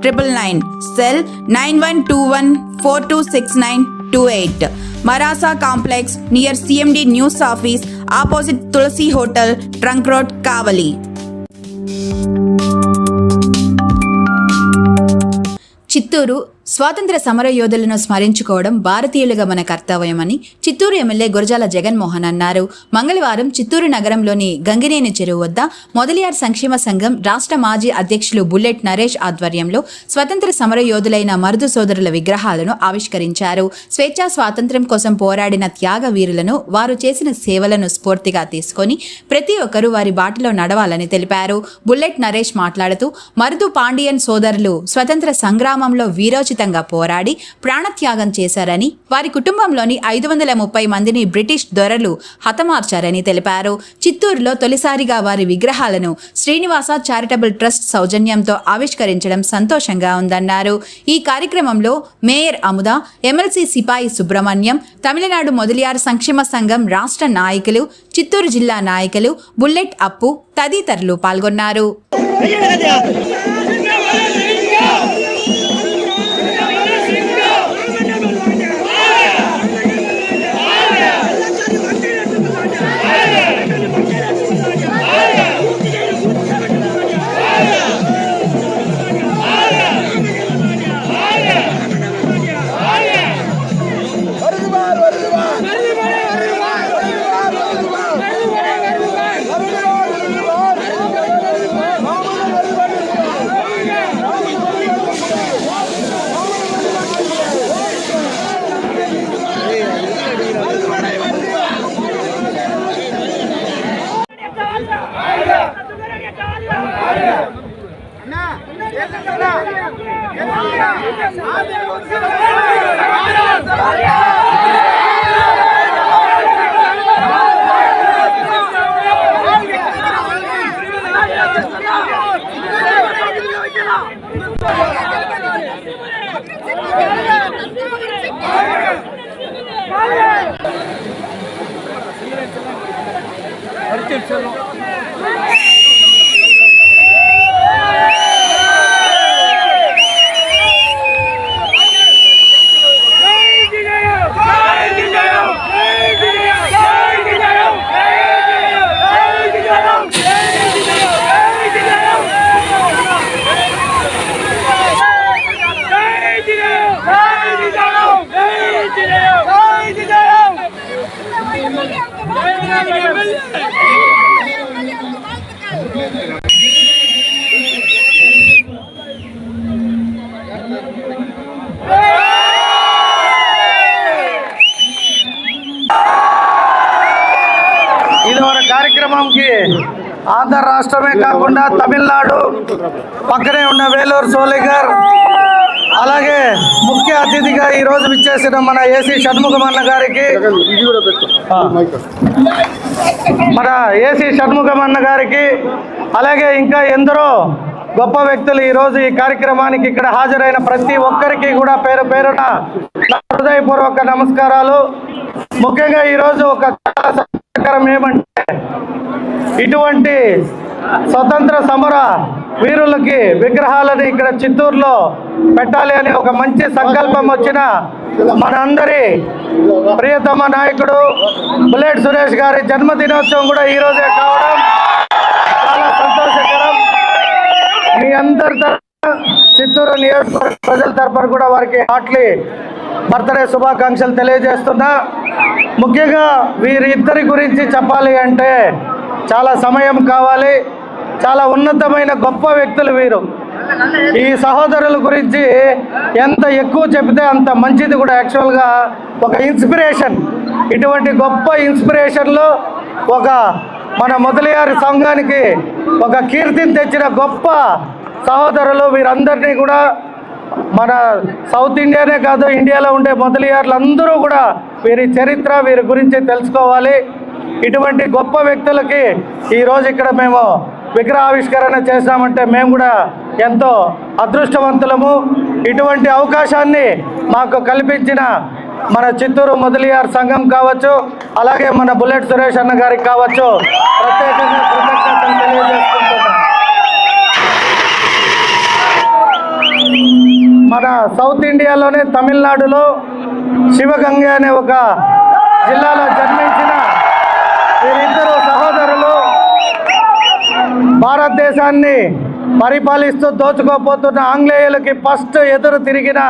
triple nine cell nine one two one four two six nine two eight మరాసా complex near CMD news office opposite Tulasi hotel trunk road Kavali Chittoor స్వాతంత్ర సమర యోధులను స్మరించుకోవడం భారతీయులుగా మన కర్తవ్యమని Chittoor MLA Gurajala Jaganmohan అన్నారు. మంగళవారం చిత్తూరు నగరంలోని గంగినేని చెరువు వద్ద మొదలియార్ సంక్షేమ సంఘం రాష్ట్ర మాజీ అధ్యక్షులు బుల్లెట్ నరేష్ ఆధ్వర్యంలో స్వతంత్ర సమర యోధులైన మరుదు సోదరుల విగ్రహాలను ఆవిష్కరించారు. స్వేచ్ఛా స్వాతంత్ర్యం కోసం పోరాడిన త్యాగ వీరులను వారు చేసిన సేవలను స్ఫూర్తిగా తీసుకొని ప్రతి ఒక్కరూ వారి బాటలో నడవాలని తెలిపారు. బుల్లెట్ నరేష్ మాట్లాడుతూ మరుదు పాండియన్ సోదరులు స్వతంత్ర సంగ్రామంలో వీరోచితంగా పోరాడి ప్రాణత్యాగం చేశారని వారి కుటుంబంలోని ఐదు వందల ముప్పై మందిని బ్రిటిష్ దొరలు హతమార్చారని తెలిపారు. చిత్తూరులో తొలిసారిగా వారి విగ్రహాలను శ్రీనివాస చారిటబుల్ ట్రస్ట్ సౌజన్యంతో ఆవిష్కరించడం సంతోషంగా ఉందన్నారు. ఈ కార్యక్రమంలో మేయర్ అముద ఎమ్మెల్సీ సిపాయి సుబ్రహ్మణ్యం తమిళనాడు మొదలియార్ సంక్షేమ సంఘం రాష్ట్ర నాయకులు చిత్తూరు జిల్లా నాయకులు బుల్లెట్ అప్పు తదితరులు పాల్గొన్నారు. செல்லும் ఆంధ్ర రాష్ట్రమే కాకుండా తమిళనాడు పక్కనే ఉన్న వేలూరు సోలిగర్. అలాగే ముఖ్య అతిథిగా ఈ రోజు విచ్చేసిన మన ఏసీ షణ్ముఖమన్న గారికి. మన ఏసీ షణ్ముఖమన్న గారికి అలాగే ఇంకా ఎందరో గొప్ప వ్యక్తులు ఈ రోజు ఈ కార్యక్రమానికి ఇక్కడ హాజరైన ప్రతి ఒక్కరికి కూడా పేరు పేరున హృదయపూర్వక నమస్కారాలు. ముఖ్యంగా ఈరోజు ఒక చాలా ఏమంటే ఇటువంటి స్వతంత్ర సమర వీరులకి విగ్రహాలని ఇక్కడ చిత్తూరులో పెట్టాలి అని ఒక మంచి సంకల్పం వచ్చిన మనందరి ప్రియతమ నాయకుడు బుల్లెట్ సురేష్ గారి జన్మదినోత్సవం కూడా ఈరోజే కావడం చాలా సంతోషకరం. మీ అందరి తరఫున చిత్తూరు నియోజకవర్గ ప్రజల తరఫున కూడా వారికి హాట్లీ బర్త్డే శుభాకాంక్షలు తెలియజేస్తున్నా. ముఖ్యంగా వీరిద్దరి గురించి చెప్పాలి అంటే చాలా సమయం కావాలి. చాలా ఉన్నతమైన గొప్ప వ్యక్తులు వీరు. ఈ సహోదరుల గురించి ఎంత ఎక్కువ చెబితే అంత మంచిది కూడా. యాక్చువల్గా ఒక ఇన్స్పిరేషన్ ఇటువంటి గొప్ప ఇన్స్పిరేషన్లో ఒక మన మొదలయారు సంఘానికి ఒక కీర్తిని తెచ్చిన గొప్ప సహోదరులు వీరందరినీ కూడా మన సౌత్ ఇండియానే కాదు ఇండియాలో ఉండే మొదలయారులు అందరూ కూడా వీరి చరిత్ర వీరి గురించి తెలుసుకోవాలి. ఇటువంటి గొప్ప వ్యక్తులకి ఈరోజు ఇక్కడ మేము విగ్రహావిష్కరణ చేశామంటే మేము కూడా ఎంతో అదృష్టవంతులము. ఇటువంటి అవకాశాన్ని మాకు కల్పించిన మన చిత్తూరు మొదలియార్ సంఘం కావచ్చు అలాగే మన బుల్లెట్ సురేష్ అన్న గారికి కావచ్చు ప్రత్యేకంగా కృతజ్ఞతలు తెలియజేసుకుంటున్నాం. మన సౌత్ ఇండియాలోనే తమిళనాడులో శివగంగ అనే ఒక జిల్లాలో జన్మించిన వీరిద్దరు సహోదరులు భారతదేశాన్ని పరిపాలిస్తూ దోచుకోపోతున్న ఆంగ్లేయులకి ఫస్ట్ ఎదురు తిరిగిన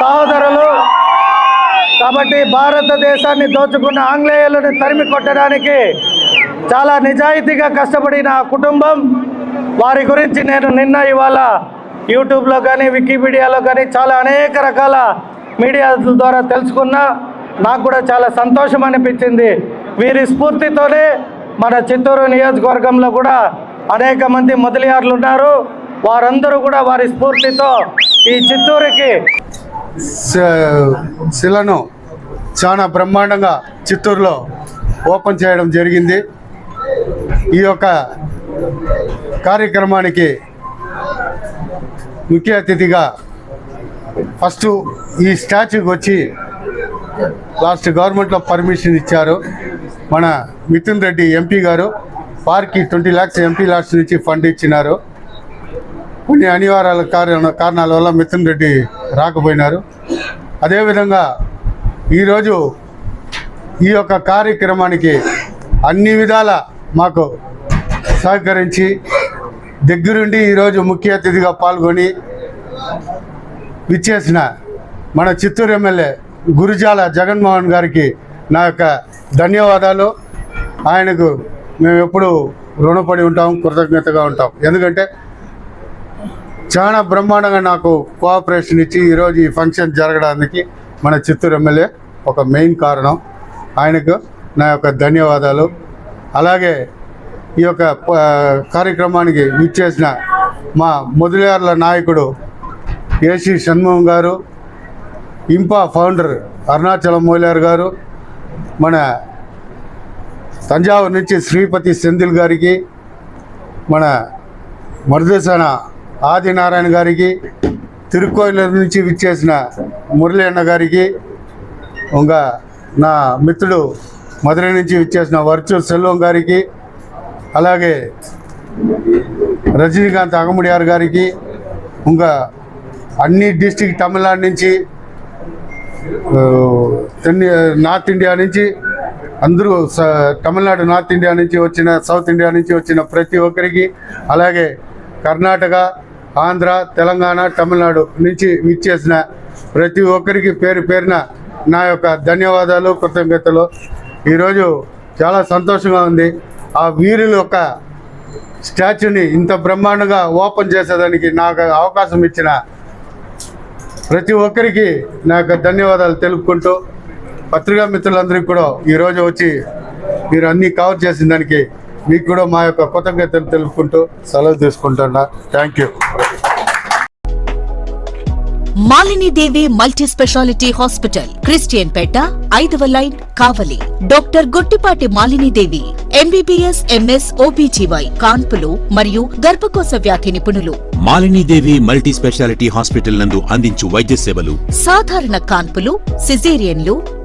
సహోదరులు. కాబట్టి భారతదేశాన్ని దోచుకున్న ఆంగ్లేయులను తరిమి కొట్టడానికి చాలా నిజాయితీగా కష్టపడిన కుటుంబం. వారి గురించి నేను నిన్న ఇవాళ యూట్యూబ్లో కానీ వికీపీడియాలో కానీ చాలా అనేక రకాల మీడియా ద్వారా తెలుసుకున్నా. నాకు కూడా చాలా సంతోషం అనిపించింది. వీరి స్ఫూర్తితోనే మన చిత్తూరు నియోజకవర్గంలో కూడా అనేక మంది మొదలయారులు ఉన్నారు వారందరూ కూడా వారి స్ఫూర్తితో ఈ చిత్తూరుకి శిలను చాలా బ్రహ్మాండంగా చిత్తూరులో ఓపెన్ చేయడం జరిగింది. ఈ యొక్క కార్యక్రమానికి ముఖ్య అతిథిగా ఫస్ట్ ఈ స్టాచ్యూకి వచ్చి లాస్ట్ గవర్నమెంట్లో పర్మిషన్ ఇచ్చారు మన మిథున్ రెడ్డి ఎంపీ గారు. వారికి ట్వంటీ ల్యాక్స్ ఎంపీ ల్యాక్స్ నుంచి ఫండ్ ఇచ్చినారు. కొన్ని అనివార్యాల కారణ కారణాల వల్ల మిథున్ రెడ్డి రాకపోయినారు. అదేవిధంగా ఈరోజు ఈ యొక్క కార్యక్రమానికి అన్ని విధాల మాకు సహకరించి దగ్గరుండి ఈరోజు ముఖ్య అతిథిగా పాల్గొని విచ్చేసిన మన చిత్తూరు ఎమ్మెల్యే గురుజాల జగన్మోహన్ గారికి నా యొక్క ధన్యవాదాలు. ఆయనకు మేము ఎప్పుడు రుణపడి ఉంటాం కృతజ్ఞతగా ఉంటాం. ఎందుకంటే చాలా బ్రహ్మాండంగా నాకు కోఆపరేషన్ ఇచ్చి ఈరోజు ఈ ఫంక్షన్ జరగడానికి మన చిత్తూరు ఎమ్మెల్యే ఒక మెయిన్ కారణం. ఆయనకు నా యొక్క ధన్యవాదాలు. అలాగే ఈ యొక్క కార్యక్రమానికి విచ్చేసిన మా మొదలయార్ల నాయకుడు ఏసీ షణ్ముఖం గారు ఇంపా ఫౌండర్ అరుణాచలం మౌలియార్ గారు మన తంజావూరు నుంచి శ్రీపతి సెంధిల్ గారికి మన మరుదేశాన ఆదినారాయణ గారికి తిరుకోయిలూరు నుంచి విచ్చేసిన మురళి అన్న గారికి ఇంకా నా మిత్రుడు మధురై నుంచి విచ్చేసిన వర్చు సెల్వం గారికి అలాగే రజనీకాంత్ అగముడియార్ గారికి ఇంకా అన్ని డిస్టిక్ తమిళనాడు నుంచి నార్త్ ఇండియా నుంచి అందరూ స- తమిళనాడు నార్త్ ఇండియా నుంచి వచ్చిన సౌత్ ఇండియా నుంచి వచ్చిన ప్రతి ఒక్కరికి అలాగే కర్ణాటక ఆంధ్ర తెలంగాణ తమిళనాడు నుంచి విచ్చేసిన ప్రతి ఒక్కరికి పేరు పేరున నా యొక్క ధన్యవాదాలు కృతజ్ఞతలు. ఈరోజు చాలా సంతోషంగా ఉంది. ఆ వీరుల యొక్క స్టాచ్యూని ఇంత బ్రహ్మాండంగా ఓపెన్ చేసేదానికి నాకు అవకాశం ఇచ్చిన ప్రతి ఒక్కరికి నా యొక్క ధన్యవాదాలు తెలుపుకుంటూ పత్రికా మిత్రులందరికీ కూడా ఈరోజు వచ్చి మీరు అన్నీ కవర్ చేసిన దానికి మీకు కూడా మా యొక్క కృతజ్ఞతలు తెలుపుకుంటూ సెలవు తీసుకుంటున్నా. Thank you Malinidevi multi speciality hospital Christian పేట ఐదవ line Kavali. Doctor Gottipati Malinidevi MBBS MS OBGY కాన్పులు మరియు గర్భకోశ వ్యాధి నిపుణులు. మాలినీదేవి మల్టీ స్పెషాలిటీ హాస్పిటల్ నందు అందించు వైద్య సేవలు. సాధారణ కాన్పులు సిజేరియన్లు